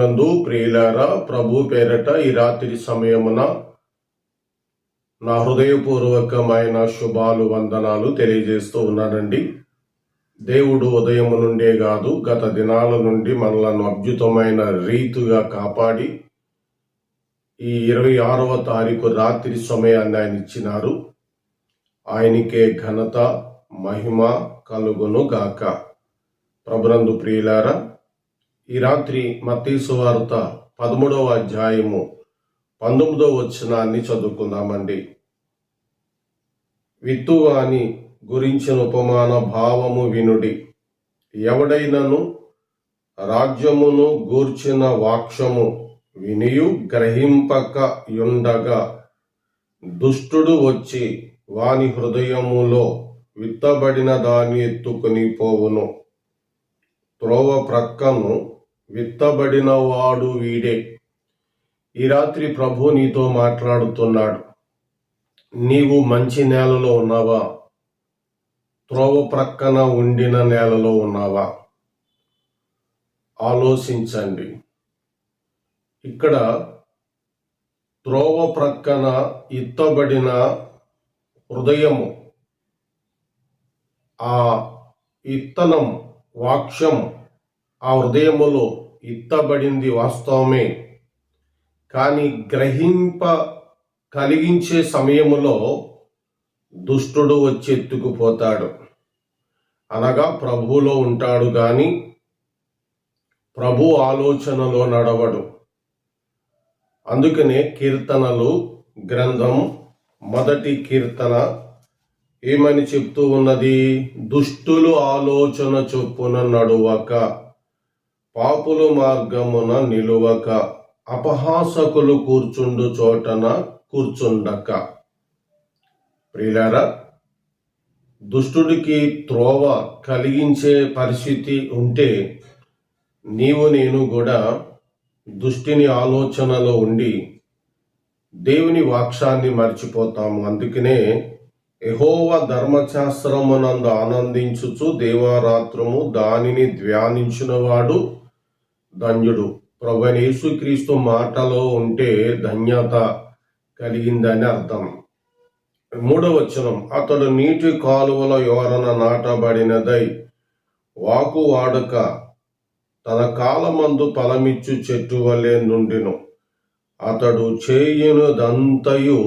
ప్రభునందు ప్రియులారా ప్రభు పేరట ఈ రాత్రి సమయమున నా హృదయపూర్వకమైన శుభాలు వందనాలు తెలియజేస్తూ ఉన్నానండి. దేవుడు ఉదయం నుండే కాదు గత దినాల నుండి మనలను అద్భుతమైన రీతిగా కాపాడి ఈ ఇరవై ఆరవ తారీఖు రాత్రి సమయాన్ని ఆయన ఇచ్చినారు. ఆయనకే ఘనత మహిమ కలుగును గాక. ప్రభునందు ప్రియులారా ఈ రాత్రి మత్తీసు వార్త పదమూడవ అధ్యాయము పంతొమ్మిదవ వచనాన్ని చదువుకుందామండి. విత్తువాని గురించిన ఉపమాన భావము వినుడి. ఎవడైనను రాజ్యమును గూర్చిన వాక్షము వినియు గ్రహింపక యుండగా దుష్టుడు వచ్చి వాని హృదయములో విత్తబడిన దాన్ని ఎత్తుకుని పోవును. త్రోవ ప్రక్కను విత్తబడిన వాడు వీడే. ఈ రాత్రి ప్రభు నీతో మాట్లాడుతున్నాడు. నీవు మంచి నేలలో ఉన్నావా? త్రోవ ప్రక్కన ఉండిన నేలలో ఉన్నావా? ఆలోచించండి. ఇక్కడ త్రోవ ప్రక్కన ఇత్తబడిన హృదయము ఆ ఇత్తనం వాక్యం ఆ హృదయములో ఇత్తబడింది వాస్తవమే. కానీ గ్రహింప కలిగించే సమయములో దుష్టుడు వచ్చి ఎత్తుకుపోతాడు. అనగా ప్రభువులో ఉంటాడు గాని ప్రభు ఆలోచనలో నడవడు. అందుకనే కీర్తనలు గ్రంథం మొదటి కీర్తన ఏమని చెప్తూ ఉన్నది? దుష్టులు ఆలోచన చొప్పున నడువక. పాపుల మార్గమున నిలువక అపహాసకులు కూర్చుండు చోటన కూర్చుండక. ప్రియులారా దుష్టుడికి త్రోవ కలిగించే పరిస్థితి ఉంటే నీవు నేను కూడా దుష్టిని ఆలోచనలో ఉండి దేవుని వాక్షాన్ని మర్చిపోతాము. అందుకనే ఎహోవ ధర్మశాస్త్రమునందు ఆనందించుచు దేవారాత్రము దానిని ధ్యానించినవాడు ధన్యుడు. ప్రభు యేసుక్రీస్తు మాటలో ఉంటే ధన్యత కలిగిందని అర్థం. మూడవ వచనం అతడు నీటి కాలువల యోరన నాటబడినదై వాకు వాడక తన కాలమందు ఫలమిచ్చు చెట్టు వలె నుండిను. అతడు చేయునుదంతయు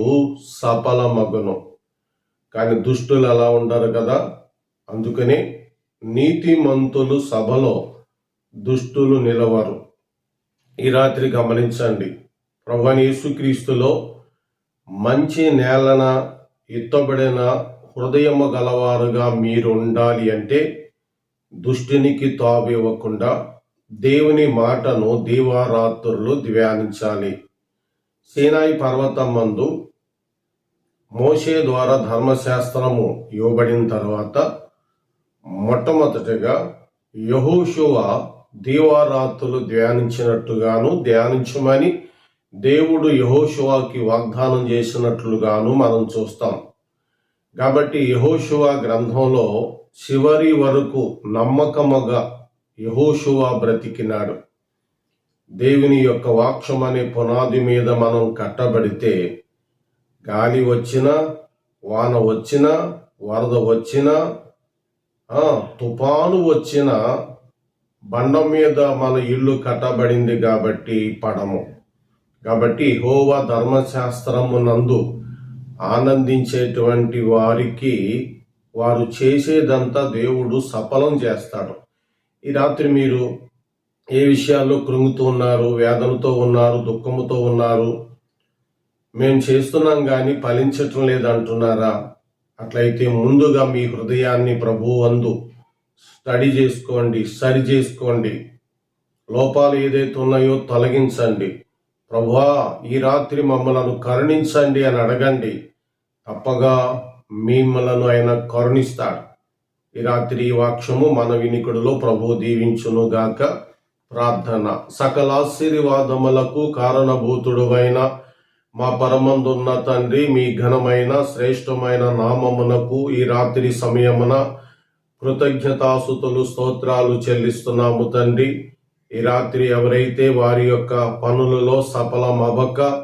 సఫలమగును. కానీ దుష్టులు అలా ఉండరు కదా? అందుకనే నీతిమంతులు సభలో దుష్టులు నిలవరు. ఈ రాత్రి గమనించండి. ప్రభుని యేసుక్రీస్తులో మంచి నేలన ఎత్తబడిన హృదయము గలవారుగా మీరు ఉండాలి అంటే దుష్టునికి తావివ్వకుండా దేవుని మాటను దీవారాత్రులు ధ్యానించాలి. సీనాయి పర్వతం మందు మోషే ద్వారా ధర్మశాస్త్రము ఇవ్వబడిన తర్వాత మొట్టమొదటిగా యహోషువ దీవారాత్రులు ధ్యానించినట్టుగాను ధ్యానించమని దేవుడు యహోషువాకి వాగ్దానం చేసినట్లుగాను మనం చూస్తాం. కాబట్టి యహోషువ గ్రంథంలో చివరి వరకు నమ్మకముగా యహోషువ బ్రతికినాడు. దేవుని యొక్క వాక్షం అనే పునాది మీద మనం కట్టబడితే గాలి వచ్చినా వాన వచ్చినా వరద వచ్చినా తుఫాను వచ్చిన బండ మీద మన ఇల్లు కట్టబడింది కాబట్టి పడము. కాబట్టి హోవా ధర్మశాస్త్రమునందు ఆనందించేటువంటి వారికి వారు చేసేదంతా దేవుడు సఫలం చేస్తాడు. ఈ రాత్రి మీరు ఏ విషయాల్లో కృంగుతూ ఉన్నారు వేదనతో ఉన్నారు దుఃఖముతో ఉన్నారు? మేము చేస్తున్నాం కానీ ఫలించటం లేదంటున్నారా? అట్లయితే ముందుగా మీ హృదయాన్ని ప్రభువు అందు స్టడీ చేసుకోండి సరి చేసుకోండి. లోపాలు ఏదైతే ఉన్నాయో తొలగించండి. ప్రభువా ఈ రాత్రి మమ్మలను కరుణించండి అని అడగండి. తప్పగా మిమ్మలను ఆయన కరుణిస్తాడు. ఈ రాత్రి వాక్షము మన వినికుడులో ప్రభు దీవించును గాక ప్రార్థన. సకల ఆశీర్వాదములకు కారణభూతుడువైన మా పరమందున్న తండ్రి మీ ఘనమైన శ్రేష్టమైన నామమునకు ఈ రాత్రి సమయమున కృతజ్ఞతాసుతులు స్తోత్రాలు చెల్లిస్తున్నాము తండ్రి. ఈ రాత్రి ఎవరైతే వారి యొక్క పనులలో సఫలం అవ్వక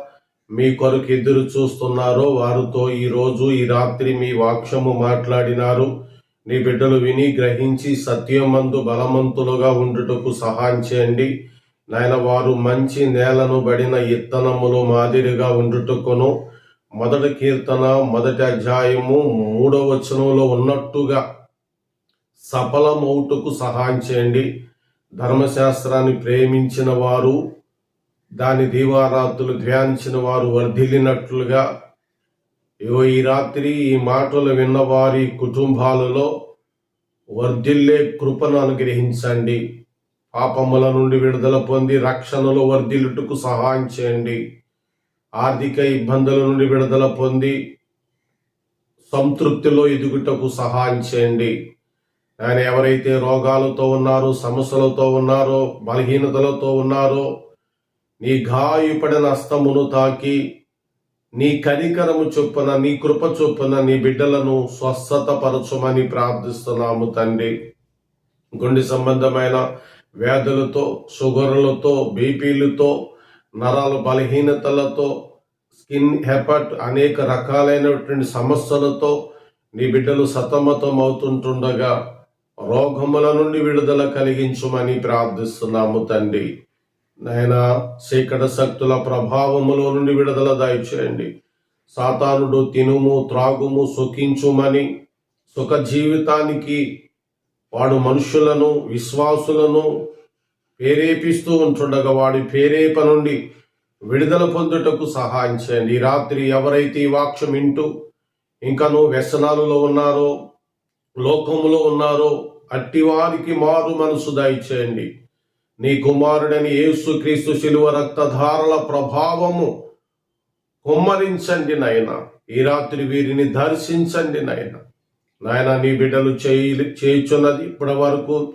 మీ కొరకు ఎదురు చూస్తున్నారో వారితో ఈరోజు ఈ రాత్రి మీ వాక్యము మాట్లాడినారు. నీ బిడ్డలు విని గ్రహించి సత్యమందు బలవంతులుగా ఉండుటకు సహాయం చేయండి. నాయన వారు మంచి నేలను బడిన ఇత్తనములు మాదిరిగా ఉండుటకును. మొదటి కీర్తన మొదటి అధ్యాయము మూడవ వచనంలో ఉన్నట్టుగా సఫలమౌటకు సహాయం చేయండి. ధర్మశాస్త్రాన్ని ప్రేమించిన వారు దాని దీవారాత్రులు ధ్యానించిన వారు వర్ధిల్లినట్లుగా. ఇగో ఈ రాత్రి ఈ మాటలు విన్న వారి కుటుంబాలలో వర్ధిల్లే కృపను అనుగ్రహించండి. పాపముల నుండి విడుదల పొంది రక్షణలో వర్ధిల్లుటకు సహాయం చేయండి. ఆర్థిక ఇబ్బందుల నుండి విడుదల పొంది సంతృప్తిలో ఎదుగుటకు సహాయం చేయండి. ఆయన ఎవరైతే రోగాలతో ఉన్నారో సమస్యలతో ఉన్నారో బలహీనతలతో ఉన్నారో నీ గాయపడిన అస్తమును తాకి నీ కనికరము చొప్పున నీ కృప చొప్పున నీ బిడ్డలను స్వస్థత పరచమని ప్రార్థిస్తున్నాము తండ్రి. గుండె సంబంధమైన వ్యాధులతో షుగర్లతో బీపీలతో నరాల బలహీనతలతో స్కిన్ హెపట్ అనేక రకాలైనటువంటి సమస్యలతో నీ బిడ్డలు సతమతం అవుతుంటుండగా రోగముల నుండి విడుదల కలిగించుమని ప్రార్థిస్తున్నాము తండ్రి. నాయన చీకట శక్తుల ప్రభావములో నుండి విడుదల దయచేయండి సాతానుడు తినుము త్రాగుము సుఖించుమని సుఖ జీవితానికి వాడు మనుషులను విశ్వాసులను ప్రేరేపిస్తూ ఉంటుండగా వాడి ప్రేరేప నుండి విడుదల పొందుటకు సహాయం చేయండి. రాత్రి ఎవరైతే ఈ వాక్యం వింటూ నువ్వు వ్యసనాలలో ఉన్నారో లోకములో ఉన్నారో అట్టి వారికి మారు మనసు దయచేయండి. నీ కుమారుడని యేసుక్రీస్తు శిలువ రక్తధారల ప్రభావము కుమ్మరించండి నాయన. ఈ రాత్రి వీరిని దర్శించండి నాయన. నాయన నీ బిడ్డలు చేయి చేయుచున్నది ఇప్పటి వరకు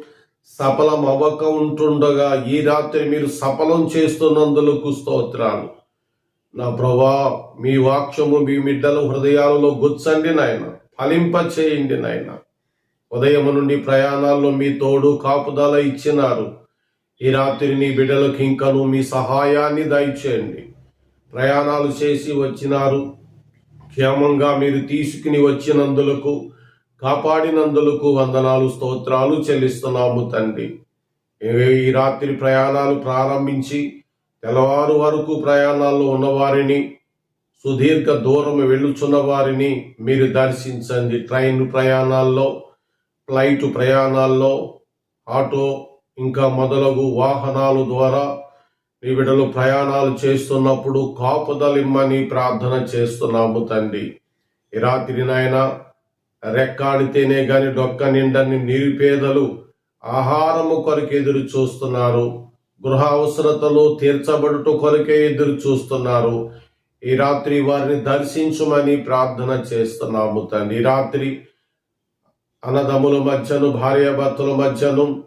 సఫలం అవ్వక ఉంటుండగా ఈ రాత్రి మీరు సఫలం చేస్తున్నందులకు స్తోత్రాలు. నా ప్రభా మీ వాక్యము మీ బిడ్డల హృదయాలలో గుచ్చండి నాయన. ఫలింపచేయండి నాయన. ఉదయం నుండి ప్రయాణాల్లో మీ తోడు కాపుదల ఇచ్చినారు. ఈ రాత్రి నీ బిడ్డలకు ఇంకను మీ సహాయాన్ని దయచేయండి. ప్రయాణాలు చేసి వచ్చినారు. క్షేమంగా మీరు తీసుకుని వచ్చినందులకు కాపాడినందులకు వందనాలు స్తోత్రాలు చెల్లిస్తున్నాము తండ్రి. ఈ రాత్రి ప్రయాణాలు ప్రారంభించి తెల్లవారు వరకు ప్రయాణాల్లో ఉన్నవారిని సుదీర్ఘ దూరం వెళ్ళుచున్న వారిని మీరు దర్శించండి. ట్రైన్ ప్రయాణాల్లో ఫ్లైట్ ప్రయాణాల్లో ఆటో ఇంకా మొదలగు వాహనాల ద్వారా నీ బిడ్డలు ప్రయాణాలు చేస్తున్నప్పుడు కాపుదలిమ్మని ప్రార్థన చేస్తున్నాము తండ్రి. ఈ రాత్రి నాయన రెక్కాడితేనే గాని డొక్క నిండని నిరుపేదలు ఆహారము కొరకు ఎదురు చూస్తున్నారు. గృహ అవసరతలు తీర్చబడుట కొరకే ఎదురు చూస్తున్నారు. ఈ రాత్రి వారిని దర్శించుమని ప్రార్థన చేస్తున్నాము తండ్రి. ఈ రాత్రి అన్నదమ్ముల మధ్యను భార్యాభర్తల మధ్యను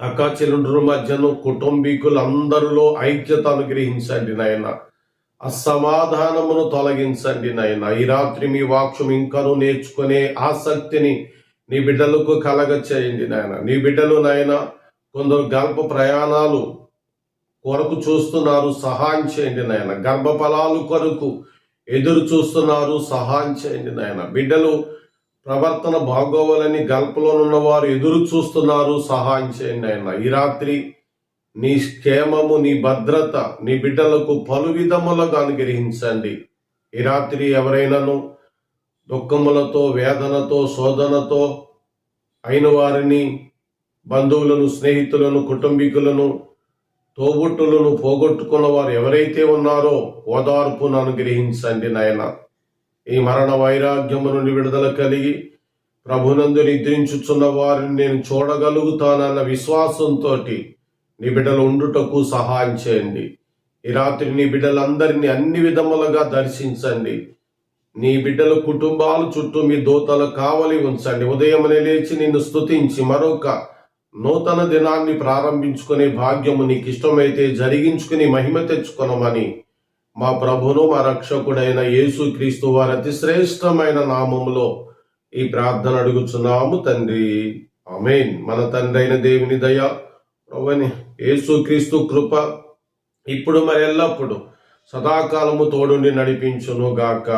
అక్క చెల్లుండ్రుల మధ్యను కుటుంబీకులందరిలో ఐక్యత అనుగ్రహించండి నాయన. అసమాధానమును తొలగించండి నాయన. ఈ రాత్రి మీ వాక్యం ఇంకను నేర్చుకునే ఆసక్తిని నీ బిడ్డలకు కలగ చేయండి నాయన. నీ బిడ్డలు నాయన కొందరు గల్ప ప్రయాణాలు కొరకు చూస్తున్నారు సహాయం చేయండి నాయన. గర్భఫలాలు కొరకు ఎదురు చూస్తున్నారు సహాయం చేయండి నాయన. బిడ్డలు ప్రవర్తన బాగోవాలని గల్పలో వారు ఎదురు చూస్తున్నారు సహాయం చేయండి ఆయన ఈ రాత్రి నీ క్షేమము నీ భద్రత నీ బిడ్డలకు పలు విధములుగా అనుగ్రహించండి. ఈ రాత్రి ఎవరైనాను దుఃఖములతో వేదనతో శోధనతో అయిన వారిని బంధువులను స్నేహితులను కుటుంబీకులను తోబుట్టులను పోగొట్టుకున్న వారు ఎవరైతే ఉన్నారో ఓదార్పును అనుగ్రహించండి నాయన. ఈ మరణ వైరాగ్యము నుండి విడుదల కలిగి ప్రభునందు నిద్రించుచున్న వారిని నేను చూడగలుగుతానన్న విశ్వాసంతో నీ బిడ్డలు ఉండుటకు సహాయం చేయండి. ఈ రాత్రి నీ బిడ్డలందరినీ అన్ని విధములుగా దర్శించండి. నీ బిడ్డల కుటుంబాల చుట్టూ మీ దోతలు కావలి ఉంచండి. ఉదయం లేచి నిన్ను స్తుతించి మరొక నూతన దినాన్ని ప్రారంభించుకునే భాగ్యము నీకు ఇష్టమైతే జరిగించుకుని మహిమ తెచ్చుకొనమని మా ప్రభును మా రక్షకుడైన యేసు క్రీస్తు వారి అతి శ్రేష్టమైన నామములో ఈ ప్రార్థన అడుగుచున్నాము తండ్రి. అమేన్ మన తండ్రి అయిన దేవుని దయ ప్రభుని యేసుక్రీస్తు కృప ఇప్పుడు మరి ఎల్లప్పుడు సదాకాలము తోడుండి నడిపించును గాక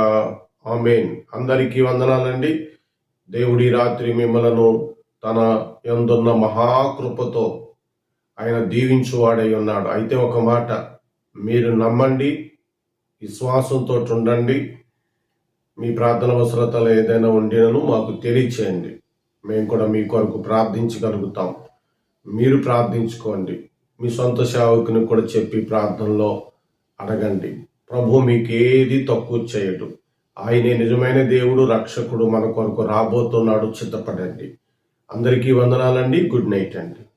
ఆమెన్. అందరికీ వందనాలండి. దేవుడి రాత్రి మిమ్మలను తన ఎందున్న మహాకృపతో ఆయన దీవించువాడై ఉన్నాడు. అయితే ఒక మాట మీరు నమ్మండి విశ్వాసంతో ఉండండి మీ ప్రార్థన అవసరతలు ఏదైనా ఉండినను మాకు తెలియచేయండి. మేము కూడా మీ కొరకు ప్రార్థించగలుగుతాం. మీరు ప్రార్థించుకోండి. మీ సొంత సేవకుని కూడా చెప్పి ప్రార్థనలో అడగండి. ప్రభు మీకు ఏది తక్కువ చేయడు. ఆయనే నిజమైన దేవుడు రక్షకుడు మన కొరకు రాబోతున్నాడు. చిత్తపడండి. అందరికీ వందనాలండి. గుడ్ నైట్ అండి.